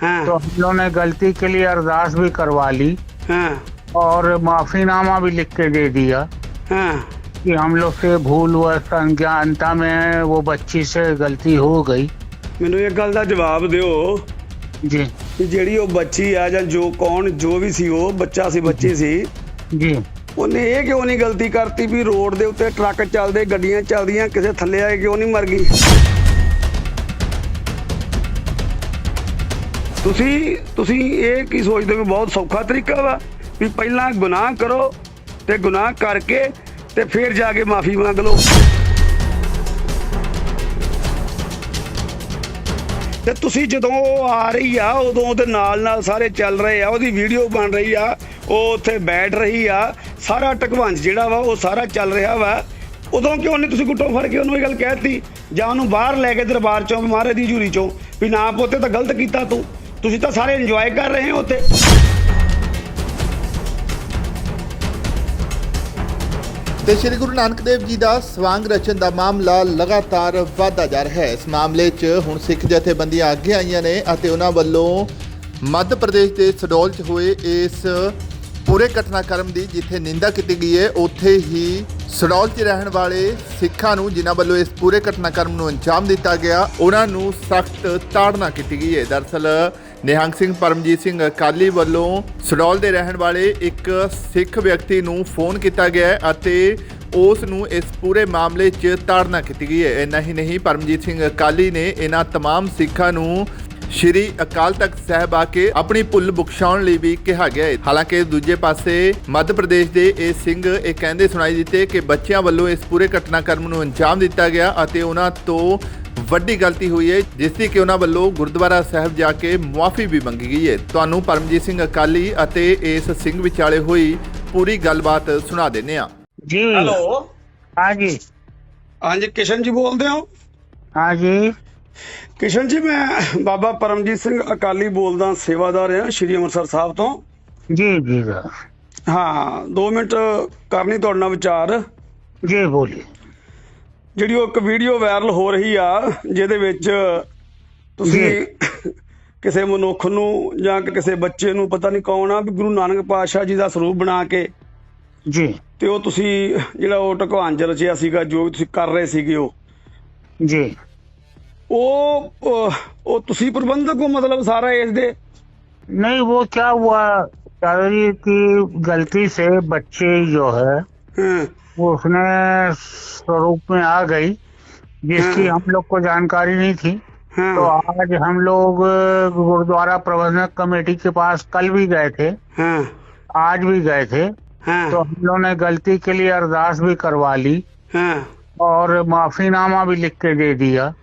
हाँ तो हम लोगों ने गलती के लिए अरदास भी करवा ली हाँ और माफीनामा भी लिख के दे दिया हाँ कि हम लोग से भूल व संज्ञानता में वो बच्ची से गलती हो गई ਮੈਨੂੰ ਇੱਕ ਗੱਲ ਦਾ ਜਵਾਬ ਦਿਓ जी ਕਿ ਜਿਹੜੀ ਉਹ ਬੱਚੀ ਆ ਜਾਂ ਜੋ ਕੌਣ ਜੋ ਵੀ ਸੀ ਉਹ ਬੱਚਾ ਸੀ ਬੱਚੀ ਸੀ जी ਉਹਨੇ ਇਹ ਕਿਉਂ ਨਹੀਂ ਗਲਤੀ ਕਰਤੀ ਵੀ ਰੋਡ ਦੇ ਉੱਤੇ ਟਰੱਕ ਚੱਲਦੇ ਗੱਡੀਆਂ ਚੱਲਦੀਆਂ ਕਿਸੇ ਥੱਲੇ ਆਏ ਕਿਉਂ ਨਹੀਂ ਮਰ ਗਈ ਤੁਸੀਂ ਤੁਸੀਂ ਇਹ ਕੀ ਸੋਚਦੇ ਹੋ ਵੀ ਬਹੁਤ ਸੌਖਾ ਤਰੀਕਾ ਵਾ? ਵੀ ਪਹਿਲਾਂ ਗੁਨਾਹ ਕਰੋ ਤੇ ਗੁਨਾਹ ਕਰਕੇ ਤੇ ਫਿਰ ਜਾ ਕੇ ਮਾਫੀ ਮੰਗ ਲਓ। ਤੇ ਤੁਸੀਂ ਜਦੋਂ ਉਹ ਆ ਰਹੀ ਆ, ਉਦੋਂ ਉਹਦੇ ਨਾਲ ਨਾਲ ਸਾਰੇ ਚੱਲ ਰਹੇ ਆ, ਉਹਦੀ ਵੀਡੀਓ ਬਣ ਰਹੀ ਆ, ਉਹ ਉੱਥੇ ਬੈਠ ਰਹੀ ਆ, ਸਾਰਾ ਟਕਵੰਜ ਜਿਹੜਾ ਵਾ, ਉਹ ਸਾਰਾ ਚੱਲ ਰਿਹਾ ਵਾ। ਉਦੋਂ ਕਿਉਂ ਨਹੀਂ ਤੁਸੀਂ ਗੁੱਟੋਂ ਫੜ ਕੇ ਉਹਨੂੰ ਇਹ ਗੱਲ ਕਹਿਤੀ? ਜਾਂ ਉਹਨੂੰ ਬਾਹਰ ਲੈ ਕੇ ਦਰਬਾਰ ਚੋਂ ਮਹਾਰਾਜ ਦੀ ਹਜ਼ੂਰੀ ਚੋਂ, ਵੀ ਨਾ ਪੋਤੇ ਤਾਂ ਗਲਤ ਕੀਤਾ ਤੂੰ। ਤੁਸੀਂ ਤਾਂ ਸਾਰੇ ਇੰਜੋਏ ਕਰ ਰਹੇ ਹੋ ਉੱਥੇ। ਤੇ ਸ੍ਰੀ ਗੁਰੂ ਨਾਨਕ ਦੇਵ ਜੀ ਦਾ ਸਵਾਂਗ ਰਚਨ ਦਾ ਮਾਮਲਾ ਲਗਾਤਾਰ ਵਧਦਾ ਜਾ ਰਿਹਾ ਹੈ। ਇਸ ਮਾਮਲੇ 'ਚ ਹੁਣ ਸਿੱਖ ਜਥੇਬੰਦੀਆਂ ਅੱਗੇ ਆਈਆਂ ਨੇ ਅਤੇ ਉਹਨਾਂ ਵੱਲੋਂ ਮੱਧ ਪ੍ਰਦੇਸ਼ ਦੇ ਸਡੋਲ 'ਚ ਹੋਏ ਇਸ ਪੂਰੇ ਘਟਨਾਕ੍ਰਮ ਦੀ ਜਿੱਥੇ ਨਿੰਦਾ ਕੀਤੀ ਗਈ ਹੈ, ਉੱਥੇ ਹੀ ਸਡੋਲ 'ਚ ਰਹਿਣ ਵਾਲੇ ਸਿੱਖਾਂ ਨੂੰ ਜਿਨ੍ਹਾਂ ਵੱਲੋਂ ਇਸ ਪੂਰੇ ਘਟਨਾਕ੍ਰਮ ਨੂੰ ਅੰਜਾਮ ਦਿੱਤਾ ਗਿਆ, ਉਹਨਾਂ ਨੂੰ ਸਖਤ ਤਾੜਨਾ ਕੀਤੀ ਗਈ ਹੈ। ਦਰਅਸਲ ਨਿਹੰਗ ਸਿੰਘ ਪਰਮਜੀਤ ਸਿੰਘ ਅਕਾਲੀ ਵੱਲੋਂ ਸਡੌਲ ਦੇ ਰਹਿਣ ਵਾਲੇ ਇੱਕ ਸਿੱਖ ਵਿਅਕਤੀ ਨੂੰ ਫੋਨ ਕੀਤਾ ਗਿਆ ਹੈ ਅਤੇ ਉਸ ਨੂੰ ਇਸ ਪੂਰੇ ਮਾਮਲੇ 'ਚ ਤਾੜਨਾ ਕੀਤੀ ਗਈ ਹੈ ਇੰਨਾ ਹੀ ਨਹੀਂ ਪਰਮਜੀਤ ਸਿੰਘ ਅਕਾਲੀ ਨੇ ਇਹਨਾਂ तमाम ਸਿੱਖਾਂ ਨੂੰ ਸ਼੍ਰੀ ਅਕਾਲ ਤਖਤ ਸਾਹਿਬ ਆ ਕੇ ਆਪਣੀ ਭੁੱਲ ਬਖਸ਼ਾਉਣ ਲਈ ਵੀ ਕਿਹਾ ਗਿਆ ਹੈ ਹਾਲਾਂਕਿ ਦੂਜੇ ਪਾਸੇ ਮੱਧ ਪ੍ਰਦੇਸ਼ ਦੇ ਇਹ ਸਿੰਘ ਇਹ ਕਹਿੰਦੇ ਸੁਣਾਈ ਦਿੱਤੇ ਕਿ ਬੱਚਿਆਂ ਵੱਲੋਂ ਇਸ ਪੂਰੇ ਘਟਨਾਕ੍ਰਮ ਨੂੰ ਅੰਜਾਮ ਦਿੱਤਾ ਗਿਆ ਅਤੇ ਉਹਨਾਂ ਤੋਂ ਵੱਡੀ ਗਲਤੀ ਹੋਈ ਹੈ ਜਿਸ ਦੀ ਕਿ ਉਹਨਾਂ ਵੱਲੋਂ ਗੁਰਦੁਆਰਾ ਸਾਹਿਬ ਜਾ ਕੇ ਮੁਆਫੀ ਵੀ ਮੰਗੀ ਗਈ ਹੈ ਤੁਹਾਨੂੰ ਪਰਮਜੀਤ ਸਿੰਘ ਅਕਾਲੀ ਅਤੇ ਇਸ ਸਿੰਘ ਵਿਚਾਲੇ ਹੋਈ ਪੂਰੀ ਗੱਲਬਾਤ ਸੁਣਾ ਦਿੰਨੇ ਆ ਜੀ। ਹੈਲੋ। ਹਾਂਜੀ। ਹਾਂਜੀ ਕਿਸ਼ਨ ਜੀ ਬੋਲਦੇ ਹੋ? ਹਾਂਜੀ। ਕਿਸ਼ਨ ਜੀ ਮੈਂ ਬਾਬਾ ਪਰਮਜੀਤ ਸਿੰਘ ਅਕਾਲੀ ਬੋਲਦਾ ਸੇਵਾਦਾਰ ਹਾਂ ਸ਼੍ਰੀ ਅੰਮ੍ਰਿਤਸਰ ਸਾਹਿਬ ਤੋਂ। ਜੀ ਜੀ। ਹਾਂ 2 ਮਿੰਟ ਕਰਨੀ ਤੁਹਾਡਾ ਵਿਚਾਰ। ਜੀ ਬੋਲੀ ਜਿਹੜੀ ਉਹ ਇੱਕ ਵੀਡੀਓ ਵਾਇਰਲ ਹੋ ਰਹੀ ਆ ਜਿਹਦੇ ਵਿੱਚ ਤੁਸੀਂ ਕਿਸੇ ਮਨੁੱਖ ਨੂੰ ਜਾਂ ਕਿ ਕਿਸੇ ਬੱਚੇ ਨੂੰ ਪਤਾ ਨਹੀਂ ਕੌਣ ਆ ਵੀ ਗੁਰੂ ਨਾਨਕ ਪਾਤਸ਼ਾਹ ਜੀ ਦਾ ਸਰੂਪ ਬਣਾ ਕੇ जी ਤੇ ਉਹ ਤੁਸੀਂ ਜਿਹੜਾ ਉਹ ਢਕਵਾਂਜ ਰਚਿਆ ਸੀਗਾ ਜੋ ਵੀ ਤੁਸੀਂ ਕਰ ਰਹੇ ਸੀਗੇ ਉਹ जी ਉਹ ਉਹ- ਉਹ ਤੁਸੀਂ ਪ੍ਰਬੰਧਕ ਹੋ ਮਤਲਬ ਸਾਰਾ ਇਸ ਦੇ नहीं वो क्या हुआ दादाजी की गलती से बच्चे जो है ਹਾਂ हाँ। वो उसने स्वरूप में आ गई जिसकी हाँ। हम लोग को जानकारी नहीं थी। हाँ। तो आज हम लोग गुरुद्वारा प्रबंधक कमेटी के पास कल भी गए थे। आज भी गए थे। तो हम लोग ने गलती के लिए अरदास भी करवा ली। और माफीनामा भी लिख के दे दिया।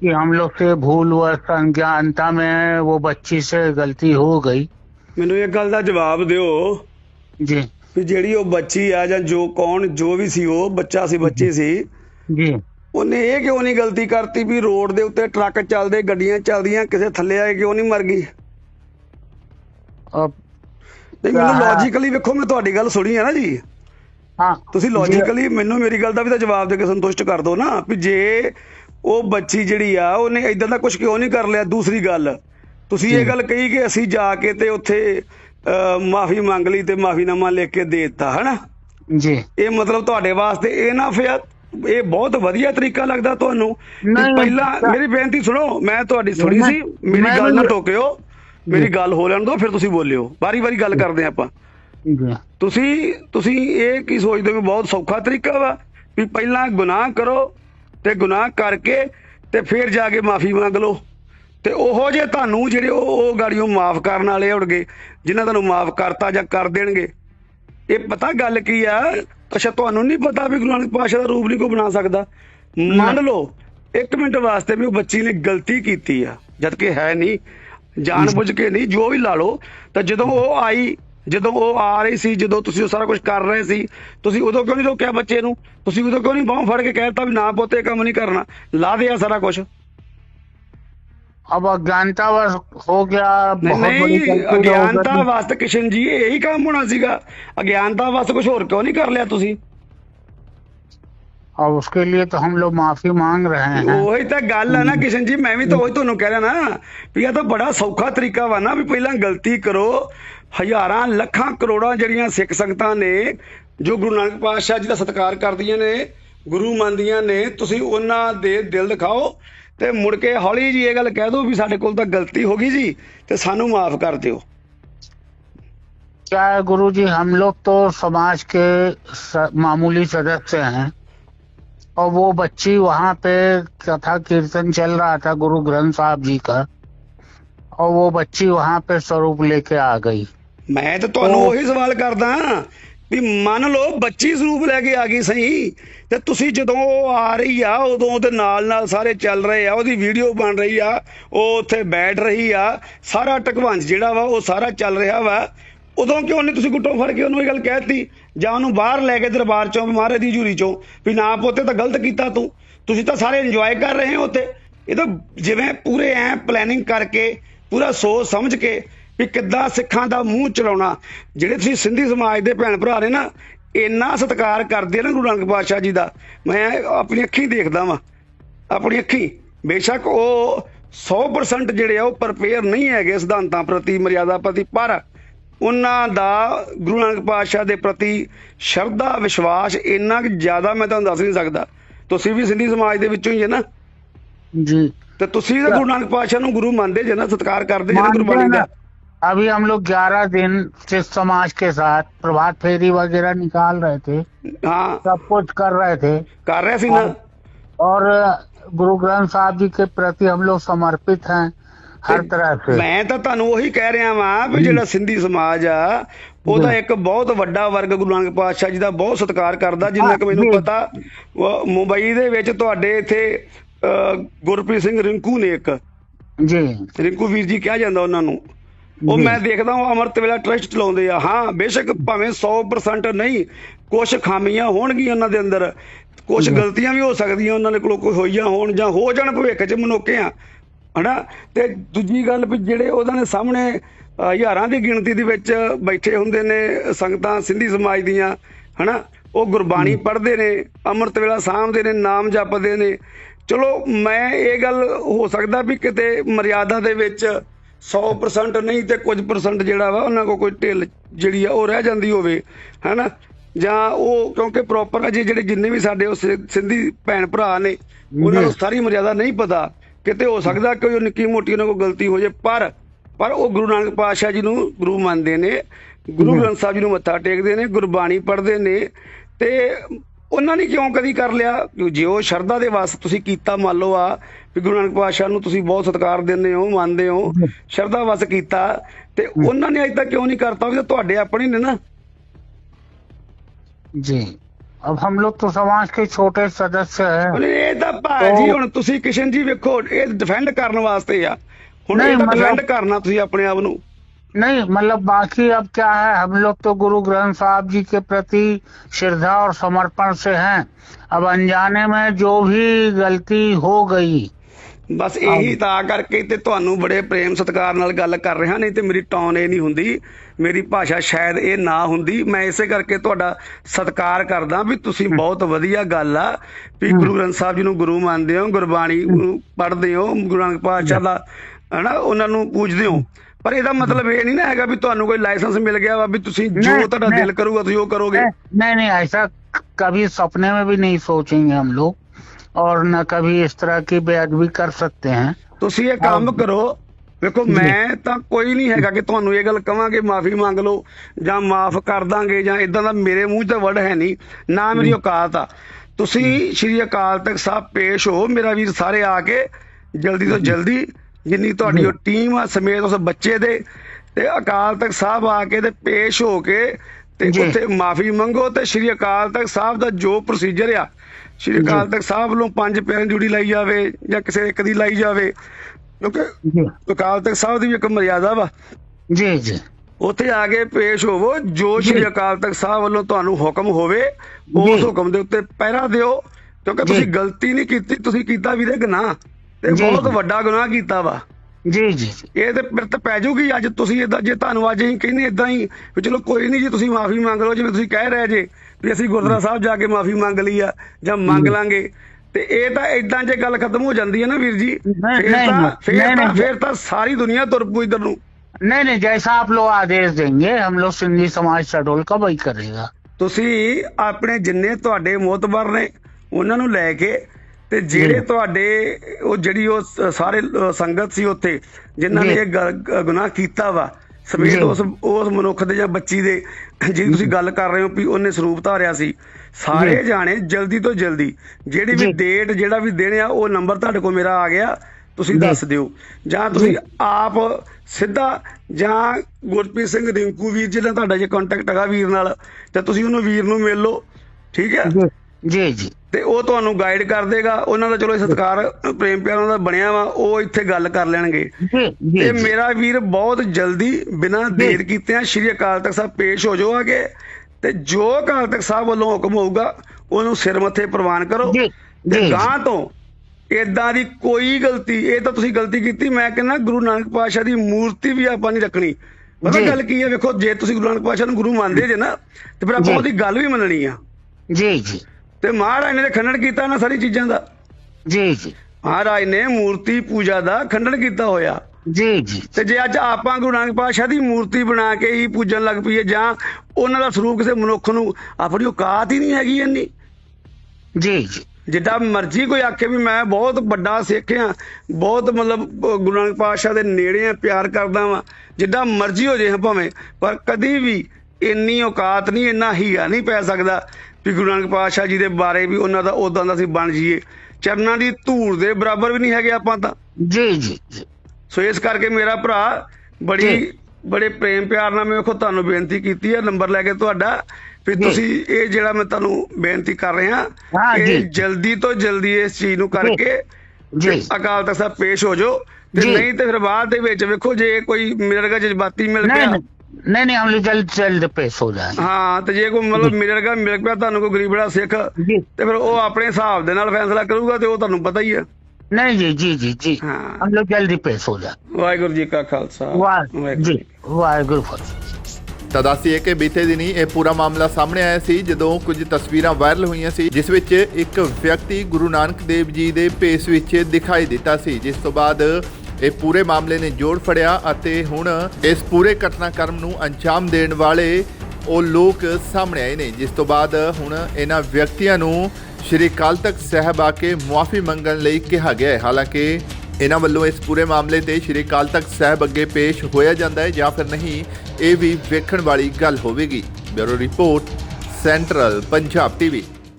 कि हम लोग से भूल व संज्ञानता में वो बच्ची से गलती हो गई। मेनू एक गल का जवाब दो जी। ਵੀ ਜਿਹੜੀ ਉਹ ਬੱਚੀ ਆ ਜਾਂ ਜੋ ਕੌਣ ਜੋ ਵੀ ਸੀ ਉਹ ਬੱਚਾ ਸੀ ਬੱਚੀ ਸੀ ਜੀ। ਉਹਨੇ ਇਹ ਕਿਉਂ ਨਹੀਂ ਗਲਤੀ ਕਰਤੀ ਵੀ ਰੋਡ ਦੇ ਉੱਤੇ ਟਰੱਕ ਚੱਲਦੇ ਗੱਡੀਆਂ ਚੱਲਦੀਆਂ ਕਿਸੇ ਥੱਲੇ ਆਏ ਕਿਉਂ ਨਹੀਂ ਮਰ ਗਈ? ਆ ਨਹੀਂ ਮੈਨੂੰ ਲੌਜੀਕਲੀ ਵੇਖੋ ਮੈਂ ਤੁਹਾਡੀ ਗੱਲ ਸੁਣੀ ਆ ਨਾ ਜੀ। ਹਾਂ। ਤੁਸੀਂ ਲੌਜੀਕਲੀ ਮੈਨੂੰ ਮੇਰੀ ਗੱਲ ਦਾ ਵੀ ਤਾਂ ਜਵਾਬ ਦੇ ਕੇ ਸੰਤੁਸ਼ਟ ਕਰ ਦਿਓ ਨਾ ਵੀ ਜੇ ਉਹ ਬੱਚੀ ਜਿਹੜੀ ਆ ਉਹਨੇ ਇਦਾਂ ਦਾ ਕੁਝ ਕਿਉਂ ਨਹੀਂ ਕਰ ਲਿਆ? ਦੂਸਰੀ ਗੱਲ ਤੁਸੀਂ ਇਹ ਗੱਲ ਕਹੀ ਕਿ ਅਸੀਂ ਜਾ ਕੇ ਤੇ ਉੱਥੇ ਮਾਫੀ ਮੰਗ ਲਈ ਤੇ ਮਾਫੀਨਾਮਾ ਲਿਖ ਕੇ ਦੇ ਦਿੱਤਾ ਹਨਾ? जी ਇਹ ਮਤਲਬ ਤੁਹਾਡੇ ਵਾਸਤੇ ਇਹ ਨਾ ਫਿਆ ਇਹ ਬਹੁਤ ਵਧੀਆ ਤਰੀਕਾ ਲੱਗਦਾ ਤੁਹਾਨੂੰ ਪਹਿਲਾਂ ਮੇਰੀ ਬੇਨਤੀ ਸੁਣੋ ਮੈਂ ਤੁਹਾਡੀ ਸੁਣੀ ਸੀ ਮੇਰੀ ਗੱਲ ਨਾ ਟੋਕਿਓ ਮੇਰੀ ਗੱਲ ਹੋ ਲੈਣ ਦਿਓ ਫਿਰ ਤੁਸੀਂ ਬੋਲਿਓ। ਵਾਰੀ ਵਾਰੀ ਗੱਲ ਕਰਦੇ ਆਪਾਂ। ਤੁਸੀਂ ਤੁਸੀਂ ਇਹ ਕੀ ਸੋਚਦੇ ਹੋ ਬਹੁਤ ਸੌਖਾ ਤਰੀਕਾ ਵਾ ਵੀ ਪਹਿਲਾਂ ਗੁਨਾਹ ਕਰੋ ਤੇ ਗੁਨਾਹ ਕਰਕੇ ਤੇ ਫਿਰ ਜਾ ਕੇ ਮਾਫੀ ਮੰਗ ਲਓ? ਤੇ ਉਹੋ ਜੇ ਤੁਹਾਨੂੰ ਜਿਹੜੇ ਉਹ ਉਹ ਗਾੜੀਆਂ ਮਾਫ ਕਰਨ ਵਾਲੇ ਹੋਣਗੇ ਜਿਨ੍ਹਾਂ ਤੁਹਾਨੂੰ ਮਾਫ ਕਰਤਾ ਜਾਂ ਕਰ ਦੇਣਗੇ। ਇਹ ਪਤਾ ਗੱਲ ਕੀ ਆ? ਅੱਛਾ ਤੁਹਾਨੂੰ ਨਹੀਂ ਪਤਾ ਵੀ ਗੁਰੂ ਨਾਨਕ ਪਾਤਸ਼ਾਹ ਦਾ ਰੂਪ ਨਹੀਂ ਕੋਈ ਬਣਾ ਸਕਦਾ। ਮੰਨ ਲਓ ਇੱਕ ਮਿੰਟ ਵਾਸਤੇ ਵੀ ਉਹ ਬੱਚੀ ਨੇ ਗਲਤੀ ਕੀਤੀ ਆ ਜਦ ਕਿ ਹੈ ਨਹੀਂ ਜਾਣ ਬੁੱਝ ਕੇ ਨਹੀਂ ਜੋ ਵੀ ਲਾ ਲਓ ਤਾਂ ਜਦੋਂ ਉਹ ਆਈ ਜਦੋਂ ਉਹ ਆ ਰਹੀ ਸੀ ਜਦੋਂ ਤੁਸੀਂ ਉਹ ਸਾਰਾ ਕੁਝ ਕਰ ਰਹੇ ਸੀ ਤੁਸੀਂ ਉਦੋਂ ਕਿਉਂ ਨਹੀਂ ਰੋਕਿਆ ਬੱਚੇ ਨੂੰ? ਤੁਸੀਂ ਉਦੋਂ ਕਿਉਂ ਨਹੀਂ ਬਾਹ ਫੜ ਕੇ ਕਹਿਤਾ ਵੀ ਨਾ ਪੁੱਤ ਕੰਮ ਨਹੀਂ ਕਰਨਾ। ਲਾ ਦਿਆ ਸਾਰਾ ਕੁਝ। अब अज्ञानतावश हो गया बहुत बड़ी ਨਹੀਂ गलती हो ਅਗਿਆਨਤਾ गई। ਵਾਸਤੇ ਕਿਸ਼ਨ ਜੀ ਇਹੀ ਕੰਮ ਹੋਣਾ ਸੀਗਾ ਅਗਿਆਨਤਾ ਵਾਸਤੇ ਕੁਝ ਹੋਰ ਕਿਉਂ ਨਹੀਂ ਕਰ ਲਿਆ ਤੁਸੀਂ और उसके लिए तो हम लोग माफी मांग रहे हैं ਉਹੀ ਤਾਂ ਗੱਲ ਆ ਨਾ ਕਿਸ਼ਨ ਜੀ ਮੈਂ ਵੀ ਤਾਂ ਉਹੀ ਤੁਹਾਨੂੰ ਕਹਿ ਰਿਹਾ ਨਾ ਵੀ ਇਹ ਤਾਂ ਬੜਾ ਸੌਖਾ ਤਰੀਕਾ ਵਾ ਨਾ ਵੀ ਪਹਿਲਾਂ ਗਲਤੀ ਕਰੋ ਹਜ਼ਾਰਾਂ ਲੱਖਾਂ ਕਰੋੜਾਂ ਜਿਹੜੀਆਂ ਸਿੱਖ ਸੰਗਤਾਂ ਨੇ ਜੋ ਗੁਰੂ ਨਾਨਕ ਪਾਤਸ਼ਾਹ ਜੀ ਦਾ ਸਤਿਕਾਰ ਕਰਦੀਆਂ ਨੇ ਗੁਰੂ ਮੰਨਦੀਆਂ ਨੇ ਤੁਸੀਂ ਉਹਨਾਂ ਦੇ ਦਿਲ ਦਿਖਾਓ ਤੇ ਮੁੜ ਕੇ ਹੌਲੀ ਜੀ ਇਹ ਗੱਲ ਕਹਿ ਦਿਓ ਵੀ ਸਾਡੇ ਕੋਲ ਤਾਂ ਗਲਤੀ ਹੋ ਗਈ ਜੀ ਤੇ ਸਾਨੂੰ ਮਾਫ ਕਰ ਦਿਓ क्या है गुरु जी हम लोग तो समाज के स, मामूली सदस्य हैं और वो बच्ची वहाँ पे कथा कीर्तन चल रहा था गुरु ग्रंथ साहब जी का और वो बच्ची वहाँ पे स्वरूप लेके आ गई ਮੈਂ ਤਾਂ ਤੁਹਾਨੂੰ ਉਹ- ਉਹੀ ਸਵਾਲ ਕਰਦਾ ਵੀ ਮੰਨ ਲਓ ਬੱਚੀ ਸਰੂਪ ਲੈ ਕੇ ਆ ਗਈ ਸਹੀ, ਤੇ ਤੁਸੀਂ ਜਦੋਂ ਉਹ ਆ ਰਹੀ ਆ, ਉਦੋਂ ਉਹਦੇ ਨਾਲ ਨਾਲ ਸਾਰੇ ਚੱਲ ਰਹੇ ਆ, ਉਹਦੀ ਵੀਡੀਓ ਬਣ ਰਹੀ ਆ, ਉਹ ਉੱਥੇ ਬੈਠ ਰਹੀ ਆ, ਸਾਰਾ ਟਕਵੰਜ ਜਿਹੜਾ ਵਾ, ਉਹ ਸਾਰਾ ਚੱਲ ਰਿਹਾ ਵਾ। ਉਦੋਂ ਕਿਉਂ ਨਹੀਂ ਤੁਸੀਂ ਗੁੱਟੋਂ ਫੜ ਕੇ ਉਹਨੂੰ ਇਹ ਗੱਲ ਕਹਿਤੀ ਜਾਂ ਉਹਨੂੰ ਬਾਹਰ ਲੈ ਕੇ ਦਰਬਾਰ ਚੋਂ, ਮਹਾਰਾਜ ਦੀ ਹਜ਼ੂਰੀ ਚੋਂ, ਵੀ ਨਾ ਪੋਤੇ ਤਾਂ ਗਲਤ ਕੀਤਾ ਤੂੰ। ਤੁਸੀਂ ਤਾਂ ਸਾਰੇ ਇੰਜੋਏ ਕਰ ਰਹੇ ਹੋ ਉੱਥੇ। ਇਹ ਤਾਂ ਜਿਵੇਂ ਪੂਰੇ ਐ ਪਲੈਨਿੰਗ ਕਰਕੇ, ਪੂਰਾ ਸੋਚ ਸਮਝ ਕੇ ਵੀ ਕਿੱਦਾਂ ਸਿੱਖਾਂ ਦਾ ਮੂੰਹ ਚਲਾਉਣਾ। ਜਿਹੜੇ ਤੁਸੀਂ ਸਿੰਧੀ ਸਮਾਜ ਦੇ ਭੈਣ ਭਰਾ ਨੇ ਨਾ ਇੰਨਾ ਸਤਿਕਾਰ ਕਰਦੇ ਆ ਨਾ ਗੁਰੂ ਨਾਨਕ ਪਾਤਸ਼ਾਹ ਜੀ ਦਾ। ਮੈਂ ਆਪਣੀ ਅੱਖੀਂ ਦੇਖਦਾ ਵਾਂ। ਆਪਣੀ ਅੱਖੀਂ। ਬੇਸ਼ੱਕ ਉਹ 100% ਜਿਹੜੇ ਆ ਉਹ ਪ੍ਰਪੇਅਰ ਨਹੀਂ ਹੈਗੇ ਸਿਧਾਂਤਾਂ ਪ੍ਰਤੀ ਮਰਿਆਦਾ ਪ੍ਰਤੀ ਪਰ ਉਹਨਾਂ ਦਾ ਗੁਰੂ ਨਾਨਕ ਪਾਤਸ਼ਾਹ ਦੇ ਪ੍ਰਤੀ ਸ਼ਰਧਾ ਵਿਸ਼ਵਾਸ ਇੰਨਾ ਕਿ ਜ਼ਿਆਦਾ ਮੈਂ ਤੁਹਾਨੂੰ ਦੱਸ ਨਹੀਂ ਸਕਦਾ। ਤੁਸੀਂ ਵੀ ਸਿੰਧੀ ਸਮਾਜ ਦੇ ਵਿੱਚੋਂ ਹੀ ਹੈ ਨਾ। ਜੀ। ਤੇ ਤੁਸੀਂ ਗੁਰੂ ਨਾਨਕ ਪਾਤਸ਼ਾਹ ਨੂੰ ਗੁਰੂ ਮੰਨਦੇ ਜੇ ਨਾ ਸਤਿਕਾਰ ਕਰਦੇ ਜੇ ਗੁਰਬਾਣੀ ਦਾ। अभी हम लोग ग्यारह दिन सिख समाज के साथ प्रभात फेरी वगैरह निकाल रहे थे ਹਾਂ सब कुछ कर रहे थे ਕਰ ਰਿਹਾ ਸੀ ਨਾ और गुरु ग्रंथ साहब जी के प्रति हम लोग समर्पित हैं हर तरह से ਮੈਂ ਤਾਂ ਤੁਹਾਨੂੰ ਉਹੀ ਕਹਿ ਰਿਹਾ ਵਾਂ ਵੀ ਜਿਹੜਾ ਸਿੰਧੀ ਸਮਾਜ ਆ ਉਹਦਾ ਇੱਕ ਬਹੁਤ ਵੱਡਾ ਵਰਗ ਗੁਰੂ ਨਾਨਕ ਪਾਤਸ਼ਾਹ ਜੀ ਦਾ ਬਹੁਤ ਸਤਿਕਾਰ ਕਰਦਾ ਜਿੰਨਾ ਕਿ ਮੈਨੂੰ ਜੀ। ਪਤਾ ਉਹ ਮੁੰਬਈ ਦੇ ਵਿੱਚ ਤੁਹਾਡੇ ਇੱਥੇ ਅਹ, ਗੁਰਪ੍ਰੀਤ ਸਿੰਘ ਰਿੰਕੂ ਨੇ ਇੱਕ जी ਰਿੰਕੂ ਵੀਰ ਜੀ ਕਿਹਾ ਜਾਂਦਾ ਉਹਨਾਂ ਨੂੰ ਉਹ। ਮੈਂ ਦੇਖਦਾ ਉਹ ਅਮਰਤ ਵੇਲਾ ਟਰਸਟ ਚਲਾਉਂਦੇ ਆ। ਹਾਂ ਬੇਸ਼ੱਕ ਭਾਵੇਂ 100% ਨਹੀਂ ਕੁਝ ਖਾਮੀਆਂ ਹੋਣਗੀਆਂ ਉਹਨਾਂ ਦੇ ਅੰਦਰ। ਕੁਝ ਗਲਤੀਆਂ ਵੀ ਹੋ ਸਕਦੀਆਂ ਉਹਨਾਂ ਦੇ ਕੋਲੋਂ ਕੋਈ ਹੋਈਆਂ ਹੋਣ ਜਾਂ ਹੋ ਜਾਣ ਭਵਿੱਖ 'ਚ ਮਨੋਕੇ ਆ। ਹਨਾ? ਤੇ ਦੂਜੀ ਗੱਲ ਵੀ ਜਿਹੜੇ ਉਹਨਾਂ ਦੇ ਸਾਹਮਣੇ ਹਜ਼ਾਰਾਂ ਦੀ ਗਿਣਤੀ ਦੇ ਵਿੱਚ ਬੈਠੇ ਹੁੰਦੇ ਨੇ ਸੰਗਤਾਂ ਸਿੰਧੀ ਸਮਾਜ ਦੀਆਂ ਹਨਾ? ਉਹ ਗੁਰਬਾਣੀ ਪੜ੍ਹਦੇ ਨੇ ਅੰਮ੍ਰਿਤ ਵੇਲਾ ਸਾਂਭਦੇ ਨੇ ਨਾਮ ਜਪਦੇ ਨੇ। ਚਲੋ ਮੈਂ ਇਹ ਗੱਲ ਹੋ ਸਕਦਾ ਵੀ ਕਿਤੇ ਮਰਿਆਦਾ ਦੇ ਵਿੱਚ 100% ਨਹੀਂ ਤੇ ਕੁਝ ਪਰਸੈਂਟ ਜਿਹੜਾ ਵਾ ਉਹਨਾਂ ਕੋ ਕੋਈ ਢਿੱਲ ਜਿਹੜੀ ਆ ਉਹ ਰਹਿ ਜਾਂਦੀ ਹੋਵੇ ਹਨਾ? ਜਾਂ ਉਹ ਕਿਉਂਕਿ ਪ੍ਰੋਪਰ ਅਜੇ ਜਿਹੜੇ ਜਿੰਨੇ ਵੀ ਸਾਡੇ ਉਹ ਸਿੰਧੀ ਭੈਣ ਭਰਾ ਨੇ ਉਹਨਾਂ ਨੂੰ ਸਾਰੀ ਮਰਿਆਦਾ ਨਹੀਂ ਪਤਾ ਕਿਤੇ ਹੋ ਸਕਦਾ ਕਿ ਉਹ ਨਿੱਕੀ ਮੋਟੀ ਉਹਨਾਂ ਕੋ ਗਲਤੀ ਹੋ ਜਾਏ ਪਰ ਪਰ ਉਹ ਗੁਰੂ ਨਾਨਕ ਪਾਤਸ਼ਾਹ ਜੀ ਨੂੰ ਗੁਰੂ ਮੰਨਦੇ ਨੇ ਗੁਰੂ ਗ੍ਰੰਥ ਸਾਹਿਬ ਜੀ ਨੂੰ ਮੱਥਾ ਟੇਕਦੇ ਨੇ ਗੁਰਬਾਣੀ ਪੜ੍ਹਦੇ ਨੇ ਤੇ ਉਹਨਾਂ ਨੇ ਕਿਉਂ ਕਦੀ ਕਰ ਲਿਆ ਕਿ ਜੇ ਉਹ ਸ਼ਰਧਾ ਦੇ ਵਾਸਤੇ ਤੁਸੀਂ ਕੀਤਾ ਮੰਨ ਲਓ ਆ ਵੀ ਗੁਰੂ ਨਾਨਕ ਪਾਤਸ਼ਾਹ ਨੂੰ ਤੁਸੀਂ ਬਹੁਤ ਸਤਿਕਾਰ ਦਿੰਦੇ ਹੋ ਮੰਨਦੇ ਹੋ ਸ਼ਰਧਾ ਵਾਸਤੇ ਕੀਤਾ ਤੇ ਉਹਨਾਂ ਨੇ ਅਜੇ ਤੱਕ ਕਿਉਂ ਨਹੀਂ ਕਰਤਾ ਵੀ ਤਾਂ ਤੁਹਾਡੇ ਆਪਣੇ ਨੇ ਨਾ जी अब हम लोग तो समाज के छोटे सदस्य हैं ਹੁਣ ਇਹ ਤਾਂ ਭਾਜੀ ਹੁਣ ਤੁਸੀਂ ਕਿਸ਼ਨ ਜੀ ਵੇਖੋ ਇਹ ਡਿਫੈਂਡ ਕਰਨ ਵਾਸਤੇ ਆ ਹੁਣ ਨਹੀਂ, ਇਹ ਤਾਂ ਮਤਲਬ- ਡਿਫੈਂਡ ਕਰਨਾ ਤੁਸੀਂ ਆਪਣੇ ਆਪ ਨੂੰ नहीं मतलब बाकी अब क्या है हम लोग तो गुरु ग्रंथ साहब जी के प्रति श्रद्धा और समर्पण से हैं अब अनजाने में जो भी गलती हो गई ਬਸ ਇਹੀ ਤਾਂ ਕਰਕੇ ਤੇ ਤੁਹਾਨੂੰ ਬੜੇ ਪ੍ਰੇਮ ਸਤਿਕਾਰ ਨਾਲ ਗੱਲ ਕਰ ਰਿਹਾ ਨਹੀਂ ਤੇ ਮੇਰੀ ਟੌਨ ਇਹ ਨਹੀਂ ਹੁੰਦੀ ਮੇਰੀ ਭਾਸ਼ਾ ਸ਼ਾਇਦ ਇਹ ਨਾ ਹੁੰਦੀ ਮੈਂ ਇਸੇ ਕਰਕੇ ਤੁਹਾਡਾ ਸਤਿਕਾਰ ਕਰਦਾ ਵੀ ਤੁਸੀਂ ਬਹੁਤ ਵਧੀਆ ਗੱਲ ਆ ਵੀ ਗੁਰੂ ਗ੍ਰੰਥ ਸਾਹਿਬ ਜੀ ਨੂੰ ਗੁਰੂ ਮੰਨਦੇ ਹੋ ਗੁਰਬਾਣੀ ਨੂੰ ਪੜ੍ਹਦੇ ਹੋ ਗੁਰੂ ਨਾਨਕ ਪਾਤਸ਼ਾਹ ਦਾ ਹਨਾ ਉਹਨਾਂ ਨੂੰ ਪੂਜਦੇ ਹੋ ਪਰ ਇਹਦਾ ਮਤਲਬ ਇਹ ਨਹੀਂ ਨਾ ਹੈਗਾ ਵੀ ਤੁਹਾਨੂੰ ਕੋਈ ਲਾਇਸੈਂਸ ਮਿਲ ਗਿਆ ਵਾ ਵੀ ਤੁਸੀਂ ਜੋ ਨਹੀਂ, ਤੁਹਾਡਾ ਨਹੀਂ। ਦਿਲ ਕਰੂਗਾ ਤੁਸੀਂ ਉਹ ਕਰੋਗੇ नहीं नहीं नहीं, ऐसा कभी सपने में भी नहीं सोचेंगे हम लोग और न कभी इस तरह की बेअदबी कर सकते हैं ਤੁਸੀਂ ਇਹ ਕੰਮ ਕਰੋ ਵੇਖੋ ਮੈਂ ਤਾਂ ਕੋਈ ਨਹੀਂ ਹੈਗਾ ਕਿ ਤੁਹਾਨੂੰ ਇਹ ਗੱਲ ਕਵਾਂਗੇ ਮਾਫੀ ਮੰਗ ਲਓ ਜਾਂ ਮਾਫ ਕਰ ਦਾਂਗੇ ਜਾਂ ਇਦਾਂ ਦਾ ਮੇਰੇ ਮੂੰਹ ਤੇ ਵਰਡ ਹੈ ਨਹੀਂ ਨਾ ਮੇਰੀ ਔਕਾਤ ਆ ਤੁਸੀਂ ਸ਼੍ਰੀ ਅਕਾਲ ਤਖਤ ਸਾਹਿਬ ਪੇਸ਼ ਹੋ ਮੇਰਾ ਵੀਰ ਸਾਰੇ ਆ ਕੇ ਜਲਦੀ ਤੋਂ ਜਲਦੀ ਜਿੰਨੀ ਤੁਹਾਡੀ ਉਹ ਟੀਮ ਆ ਸਮੇਤ ਉਸ ਬੱਚੇ ਦੇ ਤੇ ਅਕਾਲ ਤਖਤ ਸਾਹਿਬ ਆ ਕੇ ਤੇ ਪੇਸ਼ ਹੋ ਕੇ ਤੇ ਉੱਥੇ ਮਾਫੀ ਮੰਗੋ ਤੇ ਸ਼੍ਰੀ ਅਕਾਲ ਤਖਤ ਸਾਹਿਬ ਦਾ ਜੋ ਪ੍ਰੋਸੀਜਰ ਆ ਸ਼੍ਰੀ ਅਕਾਲ ਤਖਤ ਸਾਹਿਬ ਵੱਲੋਂ ਪੰਜ ਪੈਰਾਂ ਜੁੜੀ ਲਾਈ ਜਾਵੇ ਜਾਂ ਕਿਸੇ ਇੱਕ ਦੀ ਲਾਈ ਜਾਵੇ ਕਿਉਂਕਿ ਅਕਾਲ ਤਖਤ ਸਾਹਿਬ ਦੀ ਵੀ ਇੱਕ ਮਰਿਆਦਾ ਵਾ। ਜੀ ਜੀ। ਉੱਥੇ ਆ ਕੇ ਪੇਸ਼ ਹੋਵੋ ਜੋ ਸ਼੍ਰੀ ਅਕਾਲ ਤਖਤ ਸਾਹਿਬ ਵੱਲੋਂ ਤੁਹਾਨੂੰ ਹੁਕਮ ਹੋਵੇ ਉਸ ਹੁਕਮ ਦੇ ਉੱਤੇ ਪਹਿਰਾ ਦਿਓ ਕਿਉਂਕਿ ਤੁਸੀਂ ਗਲਤੀ ਨਹੀਂ ਕੀਤੀ ਤੁਸੀਂ ਕੀਤਾ ਵੀਰੇ ਗੁਨਾਹ ਤੇ ਜੀ। ਬਹੁਤ ਵੱਡਾ ਗੁਨਾਹ ਕੀਤਾ ਵਾ जी जी जी ਇਹ ਤੇ ਫਿਰ ਤਾਂ ਪੈ ਜਾਊਗੀ ਅੱਜ ਤੁਸੀਂ ਇਦਾਂ ਜੇ ਤੁਹਾਨੂੰ ਅੱਜ ਅਸੀਂ ਕਹਿੰਦੇ ਇਦਾਂ ਹੀ ਵੀ ਚਲੋ ਕੋਈ ਨਹੀਂ ਜੀ ਤੁਸੀਂ ਮਾਫੀ ਮੰਗ ਲਓ ਜਿਵੇਂ ਤੁਸੀਂ ਕਹਿ ਰਹੇ ਜੇ ਵੀ ਅਸੀਂ ਗੁਰਦੁਆਰਾ ਸਾਹਿਬ ਜਾ ਕੇ ਮਾਫੀ ਮੰਗ ਲਈ ਆ ਜਾਂ ਮੰਗ ਲਾਂਗੇ ਤੇ ਇਹ ਤਾਂ ਇਦਾਂ ਜੇ ਗੱਲ ਖਤਮ ਹੋ ਜਾਂਦੀ ਹੈ ਨਾ ਵੀਰ ਜੀ ਨਹੀਂ, ਫਿਰ ਨਹੀਂ, ਤਾਂ ਨਹੀਂ, ਫਿਰ ਨਹੀਂ, ਤਾਂ ਨਹੀਂ। ਫਿਰ ਤਾਂ ਸਾਰੀ ਦੁਨੀਆ ਤੁਰ ਪੂ ਇਧਰ ਨੂੰ नहीं नहीं जैसा आप लोग आदेश देंगे हम लोग सिंधी समाज शहडोल का वही करेगा ਤੁਸੀਂ ਆਪਣੇ ਜਿੰਨੇ ਤੁਹਾਡੇ ਮੋਤਬਰ ਨੇ ਉਹਨਾਂ ਨੂੰ ਲੈ ਕੇ ਤੇ ਜਿਹੜੇ ਤੁਹਾਡੇ ਉਹ ਜਿਹੜੀ ਉਹ ਸਾਰੇ ਸੰਗਤ ਸੀ ਉੱਥੇ ਜਿਨ੍ਹਾਂ ਨੇ ਇਹ ਗੁਨਾਹ ਕੀਤਾ ਵਾ ਸਮੇਤ ਉਸ ਉਸ ਮਨੁੱਖ ਦੇ ਜਾਂ ਬੱਚੀ ਦੇ ਜਿਹਦੀ ਤੁਸੀਂ ਗੱਲ ਕਰ ਰਹੇ ਹੋ ਵੀ ਉਹਨੇ ਸਰੂਪ ਧਾਰਿਆ ਸੀ ਸਾਰੇ ਜਾਣੇ ਜਲਦੀ ਤੋਂ ਜਲਦੀ ਜਿਹੜੀ ਵੀ ਡੇਟ ਜਿਹੜਾ ਵੀ ਦੇਣ ਆ ਉਹ ਨੰਬਰ ਤੁਹਾਡੇ ਕੋਲ ਮੇਰਾ ਆ ਗਿਆ ਤੁਸੀਂ ਦੱਸ ਦਿਓ। ਜਾਂ ਤੁਸੀਂ ਆਪ ਸਿੱਧਾ ਜਾਂ ਗੁਰਪ੍ਰੀਤ ਸਿੰਘ ਰਿੰਕੂ ਵੀਰ ਜੀ ਦਾ ਤੁਹਾਡਾ ਜੇ ਕੰਟੈਕਟ ਹੈਗਾ ਵੀਰ ਨਾਲ ਤੇ ਤੁਸੀਂ ਉਹਨੂੰ ਵੀਰ ਨੂੰ ਮਿਲ ਲਓ ਠੀਕ ਹੈ? ਜੀ ਜੀ। ਤੇ ਉਹ ਤੁਹਾਨੂੰ ਗਾਈਡ ਕਰ ਦੇਗਾ। ਉਹਨਾਂ ਦਾ ਚਲੋ ਸਤਕਾਰ ਪ੍ਰੇਮ ਪਿਆਰ ਉਹਨਾਂ ਦਾ ਬਣਿਆ ਵਾ ਉਹ ਇੱਥੇ ਗੱਲ ਕਰ ਲੈਣਗੇ। ਤੇ ਮੇਰਾ ਵੀਰ ਬਹੁਤ ਜਲਦੀ ਬਿਨਾਂ ਦੇਰ ਕੀਤੇ ਆ ਸ਼੍ਰੀ ਅਕਾਲ ਤਖਤ ਸਾਹਿਬ ਪੇਸ਼ ਹੋ ਜਾਓਗੇ ਤੇ ਜੋ ਅਕਾਲ ਤਖਤ ਸਾਹਿਬ ਵੱਲੋਂ ਹੁਕਮ ਹੋਊਗਾ ਉਹਨੂੰ ਸਿਰ ਮੱਥੇ ਪ੍ਰਵਾਨ ਕਰੋ। ਤੇ ਗਾਂ ਤੋਂ ਇਦਾਂ ਦੀ ਕੋਈ ਗਲਤੀ ਇਹ ਤਾਂ ਤੁਸੀਂ ਗਲਤੀ ਕੀਤੀ ਮੈਂ ਕਹਿੰਦਾ ਗੁਰੂ ਨਾਨਕ ਪਾਤਸ਼ਾਹ ਦੀ ਮੂਰਤੀ ਵੀ ਆਪਾਂ ਨਹੀਂ ਰੱਖਣੀ। ਪਤਾ ਗੱਲ ਕੀ ਹੈ ਵੇਖੋ ਜੇ ਤੁਸੀਂ ਗੁਰੂ ਨਾਨਕ ਪਾਤਸ਼ਾਹ ਨੂੰ ਗੁਰੂ ਮੰਨਦੇ ਜੇ ਨਾ ਤੇ ਫਿਰ ਆਪਾਂ ਉਹਦੀ ਗੱਲ ਵੀ ਮੰਨਣੀ ਆ। ਜੀ ਜੀ। ਤੇ ਮਹਾਰਾਜ ਨੇ ਖੰਡਨ ਕੀਤਾ ਨਾ ਸਾਰੀ ਚੀਜ਼ਾਂ ਦਾ। ਜੀ ਜੀ। ਮਹਾਰਾਜ ਨੇ ਮੂਰਤੀ ਪੂਜਾ ਦਾ ਖੰਡਨ ਕੀਤਾ ਹੋਇਆ। ਜੀ ਜੀ। ਤੇ ਜੇ ਅੱਜ ਆਪਾਂ ਗੁਰੂ ਨਾਨਕ ਪਾਤਸ਼ਾਹ ਦੀ ਮੂਰਤੀ ਬਣਾ ਕੇ ਹੀ ਪੂਜਣ ਲੱਗ ਪਈਏ ਜਾਂ ਉਹਨਾਂ ਦਾ ਸਰੂਪ ਕਿਸੇ ਮਨੁੱਖ ਨੂੰ ਆਪਣੀ ਔਕਾਤ ਹੀ ਨਹੀਂ ਹੈਗੀ ਇੰਨੀ। ਜੀ ਜੀ। ਜਿੱਦਾਂ ਮਰਜ਼ੀ ਕੋਈ ਆਖੇ ਵੀ ਮੈਂ ਬਹੁਤ ਵੱਡਾ ਸਿੱਖ ਆ ਬਹੁਤ ਮਤਲਬ ਗੁਰੂ ਨਾਨਕ ਪਾਤਸ਼ਾਹ ਦੇ ਨੇੜੇ ਆ ਪਿਆਰ ਕਰਦਾ ਵਾਂ ਜਿੱਦਾਂ ਮਰਜ਼ੀ ਹੋ ਜੇ ਭਾਵੇਂ ਪਰ ਕਦੀ ਵੀ ਇੰਨੀ ਔਕਾਤ ਨਹੀਂ ਇੰਨਾ ਹੀਰਾ ਨਹੀਂ ਪੈ ਸਕਦਾ। ਵੀ ਗੁਰੂ ਨਾਨਕ ਪਾਤਸ਼ਾਹ ਜੀ ਦੇ ਬਾਰੇ ਵੀ ਉਹਨਾਂ ਦਾ ਉਦਾਂ ਦਾ ਅਸੀਂ ਬਣ ਜਾਈਏ। ਚਰਨਾਂ ਦੀ ਧੂੜ ਦੇ ਬਰਾਬਰ ਵੀ ਨਹੀਂ ਹੈਗੇ ਆਪਾਂ ਤਾਂ। ਜੀ ਜੀ ਸੋ ਇਸ ਕਰਕੇ ਮੇਰਾ ਭਰਾ ਬੜੀ ਬੜੇ ਪ੍ਰੇਮ ਪਿਆਰ ਨਾਲ ਮੈਂ ਵੇਖੋ ਤੁਹਾਨੂੰ ਬੇਨਤੀ ਕੀਤੀ ਹੈ ਨੰਬਰ ਲੈ ਕੇ ਤੁਹਾਡਾ। ਵੀ ਤੁਸੀਂ ਇਹ ਜਿਹੜਾ ਮੈਂ ਤੁਹਾਨੂੰ ਬੇਨਤੀ ਕਰ ਰਿਹਾ ਇਹ ਜਲਦੀ ਤੋਂ ਜਲਦੀ ਇਸ ਚੀਜ਼ ਨੂੰ ਕਰਕੇ ਜੀ। ਅਕਾਲ ਤਖਤ ਸਾਹਿਬ ਪੇਸ਼ ਹੋ ਜਾਓ। ਤੇ ਨਹੀਂ ਤੇ ਫਿਰ ਬਾਅਦ ਦੇ ਵਿੱਚ ਵੇਖੋ ਜੇ ਕੋਈ ਮੇਰੇ ਵਰਗਾ ਜਜ਼ਬਾਤੀ ਮਿਲ ਗਿਆ ਨਹੀਂ ਨਹੀਂ ਹਮਲੇ ਜਲਦ ਜਲਦ ਪੇਸ਼ ਹੋ ਜਾਣਗੇ ਹਾਂ ਤੇ ਜੇ ਕੋਈ ਮਤਲਬ ਮਿਲੇਗਾ ਮਿਲ ਪਿਆ ਤੁਹਾਨੂੰ ਕੋਈ ਗਰੀਬੜਾ ਸਿੱਖ ਤੇ ਫਿਰ ਉਹ ਆਪਣੇ ਹਿਸਾਬ ਦੇ ਨਾਲ ਫੈਸਲਾ ਕਰੂਗਾ ਤੇ ਉਹ ਤੁਹਾਨੂੰ ਪਤਾ ਹੀ ਹੈ ਨਹੀਂ ਜੀ ਜੀ ਜੀ ਜੀ। ਹਾਂ। ਹਮ ਲੋਕ ਜਲਦੀ ਪੇਸ਼ ਹੋ ਜਾ ਵਾਹਿਗੁਰੂ ਜੀ ਕਾ ਖਾਲਸਾ। ਵਾਹਿਗੁਰੂ ਵਾਹਿਗੁਰੂ ਫਤਿਹ। ਤਾਂ ਦੱਸੀਏ ਬੀਤੇ ਦਿਨੀ ਇਹ ਪੂਰਾ ਮਾਮਲਾ ਸਾਹਮਣੇ ਆਇਆ ਸੀ ਜਦੋਂ ਕੁਝ ਤਸਵੀਰਾਂ ਵਾਇਰਲ ਹੋਈਆਂ ਸੀ ਜਿਸ ਵਿੱਚ ਇੱਕ ਵਿਅਕਤੀ ਗੁਰੂ ਨਾਨਕ ਦੇਵ ਜੀ ਦੇ ਪੇਸ਼ ਵਿੱਚ ਦਿਖਾਈ ਦਿੱਤਾ ਸੀ ਜਿਸ ਤੋਂ ਬਾਅਦ ਇਹ ਪੂਰੇ ਮਾਮਲੇ ਨੇ ਜੋੜ ਫੜਿਆ ਅਤੇ ਹੁਣ ਇਸ ਪੂਰੇ ਘਟਨਾਕ੍ਰਮ ਨੂੰ ਅੰਜਾਮ ਦੇਣ ਵਾਲੇ ਉਹ ਲੋਕ ਸਾਹਮਣੇ ਆਏ ਨੇ। ਜਿਸ ਤੋਂ ਬਾਅਦ ਹੁਣ ਇਹਨਾਂ ਵਿਅਕਤੀਆਂ ਨੂੰ ਸ਼੍ਰੀ ਅਕਾਲ ਤਖਤ ਸਾਹਿਬ ਆ ਕੇ ਮੁਆਫੀ ਮੰਗਣ ਲਈ ਕਿਹਾ ਗਿਆ ਹੈ। ਹਾਲਾਂਕਿ ਇਹਨਾਂ ਵੱਲੋਂ ਇਸ ਪੂਰੇ ਮਾਮਲੇ ਤੇ ਸ਼੍ਰੀ ਅਕਾਲ ਤਖਤ ਸਾਹਿਬ ਅੱਗੇ ਪੇਸ਼ ਹੋਇਆ ਜਾਂਦਾ ਹੈ ਜਾਂ ਫਿਰ ਨਹੀਂ, ਇਹ ਵੀ ਵੇਖਣ ਵਾਲੀ ਗੱਲ ਹੋਵੇਗੀ। Bureau report, central Punjab TV.